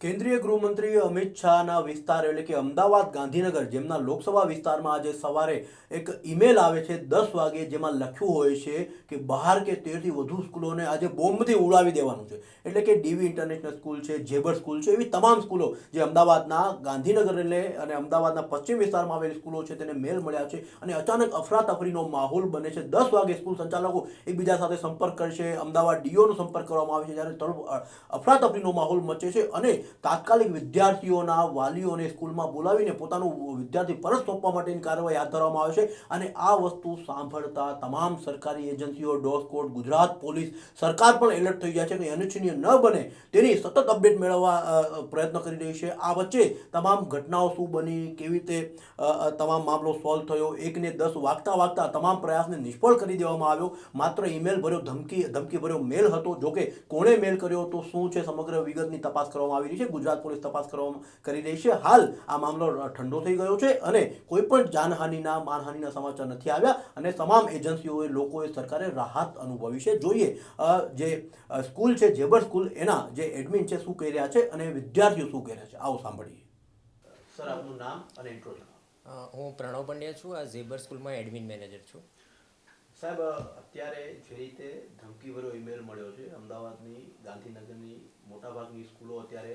કેન્દ્રીય ગૃહમંત્રી અમિત શાહના વિસ્તાર એટલે કે અમદાવાદ ગાંધીનગર, જેમના લોકસભા વિસ્તારમાં આજે સવારે એક ઈમેલ આવે છે દસ વાગે, જેમાં લખ્યું હોય છે કે બહાર કે તેરથી વધુ સ્કૂલોને આજે બોમ્બથી ઉડાવી દેવાનું છે. એટલે કે ડીવી ઇન્ટરનેશનલ સ્કૂલ છે, જેબર સ્કૂલ છે, એવી તમામ સ્કૂલો જે અમદાવાદના ગાંધીનગર અને અમદાવાદના પશ્ચિમ વિસ્તારમાં આવેલી સ્કૂલો છે તેને મેલ મળ્યા છે અને અચાનક અફરાતફરીનો માહોલ બને છે. દસ વાગે સ્કૂલ સંચાલકો એકબીજા સાથે સંપર્ક કરશે. અમદાવાદ ડીઓનો સંપર્ક કરવામાં આવે છે જ્યારે તરફ અફરાતફરીનો માહોલ મચે છે અને તાત્કાલિક વિદ્યાર્થીઓના વાલીઓને સ્કૂલમાં બોલાવીને પોતાનું વિદ્યાર્થી પરત સોંપવા માટેની કાર્યવાહી હાથ ધરવામાં આવે છે અને આ વસ્તુ સાંભળતા તમામ સરકારી એજન્સીઓ, ડોસ કોડ, ગુજરાત પોલીસ, સરકાર પણ એલર્ટ થઈ જાય છે કે અનિચ્છનીય ન બને તેની સતત અપડેટ મેળવવા પ્રયત્ન કરી રહી છે. આ વચ્ચે તમામ ઘટનાઓ શું બની, કેવી રીતે તમામ મામલો સોલ્વ થયો, એકને દસ વાગતા વાગતા તમામ પ્રયાસને નિષ્ફળ કરી દેવામાં આવ્યો. માત્ર ઈમેલ ભર્યો ધમકી ધમકી ભર્યો મેલ હતો. જોકે કોણે મેલ કર્યો હતો શું છે સમગ્ર વિગતની તપાસ કરવામાં આવી રહી છે? ગુજરાત પોલીસ તપાસ કરવામાં કરી રહી છે. હાલ આ મામલો ઠંડો થઈ ગયો છે અને કોઈ પણ જાનહાનિના માનહાનિના સમાચાર નથી આવ્યા અને તમામ એજન્સીઓએ લોકોએ સરકારે રાહત અનુભવી છે. જોઈએ જે સ્કૂલ છે જેબર સ્કૂલ એના જે એડમિન છે શું કહી રહ્યા છે અને વિદ્યાર્થીઓ શું કહી રહ્યા છે? આવો સાંભળીએ. સર આપનું નામ અને ઇન્ટ્રો હું પ્રણવ પંડ્યા છું. આ ઝેબર સ્કૂલમાં એડમિન મેનેજર છું. સાહેબ, અત્યારે જે રીતે ધમકીભર્યો ઈમેલ મળ્યો છે, અમદાવાદની, ગાંધીનગરની, મોટાભાગની સ્કૂલો અત્યારે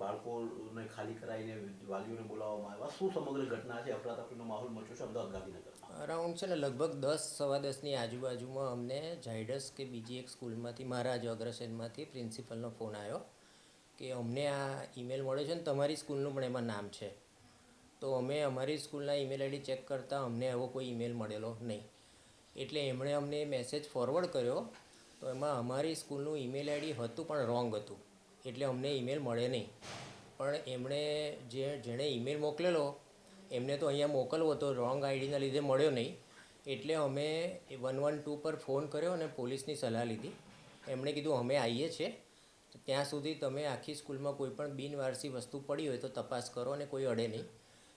બાળકોને ખાલી કરાવીને વાલીઓને બોલાવવામાં આવ્યા. શું સમગ્ર ઘટના છે, અફરાતફરીનો માહોલ મચ્યો છે, અમદાવાદ, ગાંધીનગરમાં? અરાઉન્ડ છે ને, લગભગ દસ, સવા દસની આજુબાજુમાં અમને ઝાયડસ કે બીજી એક સ્કૂલમાંથી મારા જ અગ્રસેનમાંથી પ્રિન્સિપલનો ફોન આવ્યો કે અમને આ ઈમેલ મળ્યો છે ને, તમારી સ્કૂલનું પણ એમાં નામ છે. તો અમે અમારી સ્કૂલના ઈમેલ આઈડી ચેક કરતાં અમને એવો કોઈ ઈમેલ મળેલો નહીં. એટલે એમણે અમને મેસેજ ફોરવર્ડ કર્યો, તો એમાં અમારી સ્કૂલનું ઈમેલ આઈડી હતું પણ રોંગ હતું. એટલે અમને ઈમેલ મળે નહીં. પણ એમણે જે, જેણે ઈમેલ મોકલેલો, એમને તો અહીંયા મોકલવો હતો રોંગ આઈડીના લીધે મળ્યો નહીં. એટલે અમે વન વન ટુ પર ફોન કર્યો અને પોલીસની સલાહ લીધી. એમણે કીધું, અમે આવીએ છીએ. ત્યાં સુધી તમે આખી સ્કૂલમાં કોઈ પણ બિનવારસી વસ્તુ પડી હોય તો તપાસ કરો અને કોઈ અડે નહીં.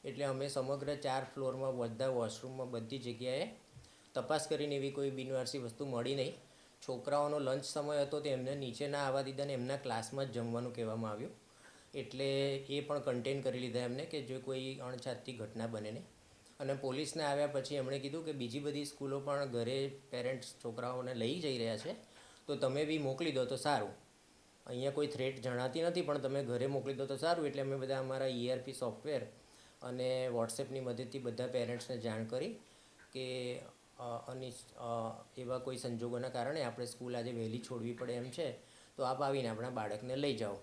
એટલે અમે સમગ્ર ચાર ફ્લોરમાં બધા વોશરૂમમાં બધી જગ્યાએ તપાસ કરીને એવી કોઈ બિનવારસી વસ્તુ મળી નહીં. છોકરાઓનો લંચ સમય હતો તો એમને નીચે ના આવવા દીધા ને એમના ક્લાસમાં જ જમવાનું કહેવામાં આવ્યું. એટલે એ પણ કન્ટેન કરી લીધા એમને કે જો કોઈ અણછાતી ઘટના બને નહીં. અને પોલીસને આવ્યા પછી એમણે કીધું કે બીજી બધી સ્કૂલો પણ ઘરે પેરેન્ટ્સ છોકરાઓને લઈ જઈ રહ્યા છે, તો તમે બી મોકલી દો તો સારું. અહીંયા કોઈ થ્રેટ જણાતી નથી, પણ તમે ઘરે મોકલી દો તો સારું. એટલે અમે બધા અમારા ઈઆરપી સોફ્ટવેર અને વોટ્સએપની મદદથી બધા પેરેન્ટ્સને જાણ કરી કે અનિશ એવા કોઈ સંજોગોના કારણે આપણે સ્કૂલ આજે વહેલી છોડવી પડે એમ છે, તો આપ આવીને આપણા બાળકને લઈ જાઓ.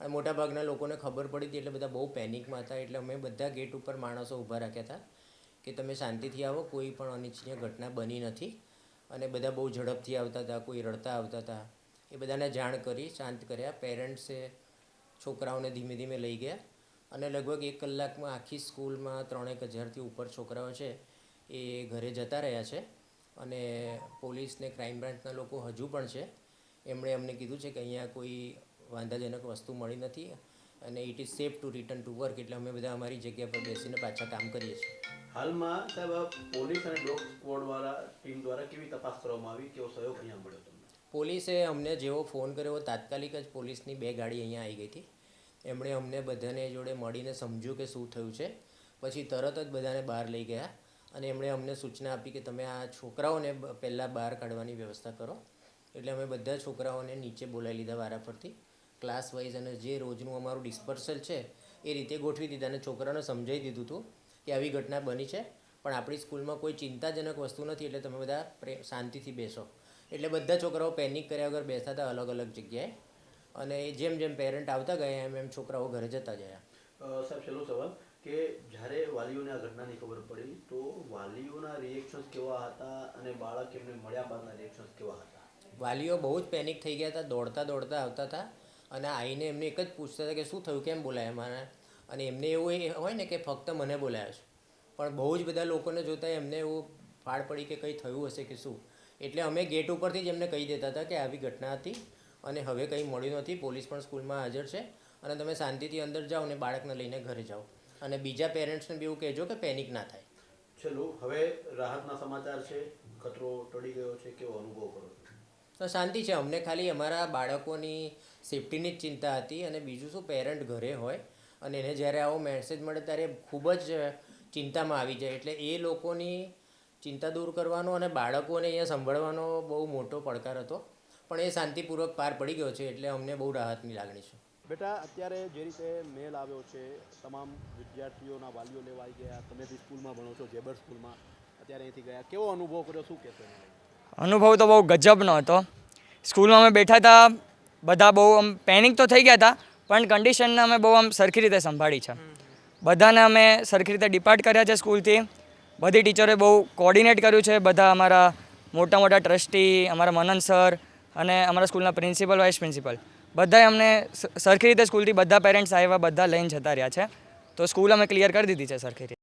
અને મોટાભાગના લોકોને ખબર પડી હતી એટલે બધા બહુ પેનિકમાં હતા, એટલે અમે બધા ગેટ ઉપર માણસો ઊભા રાખ્યા હતા કે તમે શાંતિથી આવો, કોઈ પણ અનિચ્છનીય ઘટના બની નથી. અને બધા બહુ ઝડપથી આવતા હતા, કોઈ રડતા આવતા હતા. એ બધાને જાણ કરી, શાંત કર્યા. પેરેન્ટ્સે છોકરાઓને ધીમે ધીમે લઈ ગયા. અને લગભગ એક કલાકમાં આખી સ્કૂલમાં ત્રણેક હજારથી ઉપર છોકરાઓ છે એ ઘરે જતા રહ્યા છે. અને પોલીસને ક્રાઇમ બ્રાન્ચના લોકો હજુ પણ છે. એમણે અમને કીધું છે કે અહીંયા કોઈ વાંધાજનક વસ્તુ મળી નથી અને it is safe to return to work એટલે અમે બધા અમારી જગ્યા પર બેસીને પાછા કામ કરીએ છીએ. હાલમાં સાહેબ પોલીસ અને ડોગ સ્કવોડ વાળા ટીમ દ્વારા કેવી તપાસ કરવામાં આવી? કેવો સહયોગ અહીંયા મળ્યો તમને? પોલીસે અમને જેવો ફોન કર્યો તાત્કાલિક જ પોલીસની બે ગાડી અહીંયા આવી ગઈ હતી. એમણે અમને બધાને જોડે મળીને સમજ્યું કે શું થયું છે. પછી તરત જ બધાને બહાર લઈ ગયા અને એમણે અમને સૂચના આપી કે તમે આ છોકરાઓને પહેલાં બહાર કાઢવાની વ્યવસ્થા કરો. એટલે અમે બધા છોકરાઓને નીચે બોલાવી લીધા વારા પરથી. ક્લાસ વાઇઝ અને જે રોજનું અમારું ડિસ્પર્સલ છે, એ રીતે ગોઠવી દીધા અને છોકરાઓને સમજાવી દીધું હતું કે આવી ઘટના બની છે, પણ આપણી સ્કૂલમાં કોઈ ચિંતાજનક વસ્તુ નથી, એટલે તમે બધા પ્રે, શાંતિથી બેસો. એટલે બધા છોકરાઓ પેનિક કર્યા વગર બેસતા હતા અલગ અલગ જગ્યાએ. અને જેમ જેમ પેરેન્ટ આવતા ગયા એમ એમ છોકરાઓ ઘરે જતા ગયા. સાહેબ છેલ્લો સવાલ કે જ્યારે વાલીઓને આ ઘટનાની ખબર પડી તો વાલીઓના રિએક્શન્સ કેવા હતા અને બાળક એમને મળ્યા બાદના રિએક્શન્સ કેવા હતા? વાલીઓ બહુ જ પેનિક થઈ ગયા હતા દોડતા દોડતા આવતા હતા અને આવીને એમને એક જ પૂછતા હતા કે શું થયું કેમ બોલાયા મારે? અને એમને એવું એ હોય ને કે ફક્ત મને બોલાયા છે. પણ બહુ જ બધા લોકોને જોતાં એમને એવું ફાળ પડી કે કંઈ થયું હશે કે શું? એટલે અમે ગેટ ઉપરથી જ એમને કહી દેતા હતા કે આવી ઘટના હતી. અને હવે કંઈ મળ્યું નથી પોલીસ પણ સ્કૂલમાં હાજર છે. અને તમે શાંતિથી અંદર જાઓ અને બાળકને લઈને ઘરે જાઓ. અને બીજા પેરેન્ટ્સને બી એવું કહેજો કે પેનિક ના થાય. છેલ્લું હવે રાહતના સમાચાર છે. ખતરો ટળી ગયો છે. કેવો અનુભવ કરો તો શાંતિ છે. અમને ખાલી અમારા બાળકોની સેફટીની જ ચિંતા હતી અને બીજું શું પેરેન્ટ ઘરે હોય અને એને જ્યારે આવો મેસેજ મળે ત્યારે ખૂબ જ ચિંતામાં આવી જાય. એટલે એ લોકોની ચિંતા દૂર કરવાનો અને બાળકોને અહીંયા સંભાળવાનો બહુ મોટો પડકાર હતો. પણ એ શાંતિપૂર્વક પાર પડી ગયો છે એટલે અમને બહુ રાહતની લાગણી છે. બેટા અત્યારે જે રીતે મેલ આવ્યો છે તમામ વિદ્યાર્થીઓના વાલીઓ લેવા આવી ગયા તમે બી સ્કૂલમાં ભણો છો જેબર સ્કૂલમાં અત્યારે અહીંથી ગયા. કેવો અનુભવ કર્યો શું કહેશો અનુભવ તો બહુ ગજબનો હતો. સ્કૂલમાં અમે બેઠા હતા બધા બહુ આમ પેનિક તો થઈ ગયા હતા પણ કન્ડિશનને અમે બહુ આમ સરખી રીતે સંભાળી છે. બધાને અમે સરખી રીતે ડિપાર્ટ કર્યા છે સ્કૂલથી. બધી ટીચરોએ બહુ કોર્ડિનેટ કર્યું છે બધા અમારા મોટા મોટા ટ્રસ્ટી અમારા મનન સર અને અમારા સ્કૂલના પ્રિન્સિપલ, વાઇસ પ્રિન્સિપલ. બધાએ અમને સરખી રીતે સ્કૂલથી બધા પેરેન્ટ્સ આવ્યા, બધા લઈને જતા રહ્યા છે. તો સ્કૂલ અમે ક્લિયર કરી દીધી છે સરખી રીતે.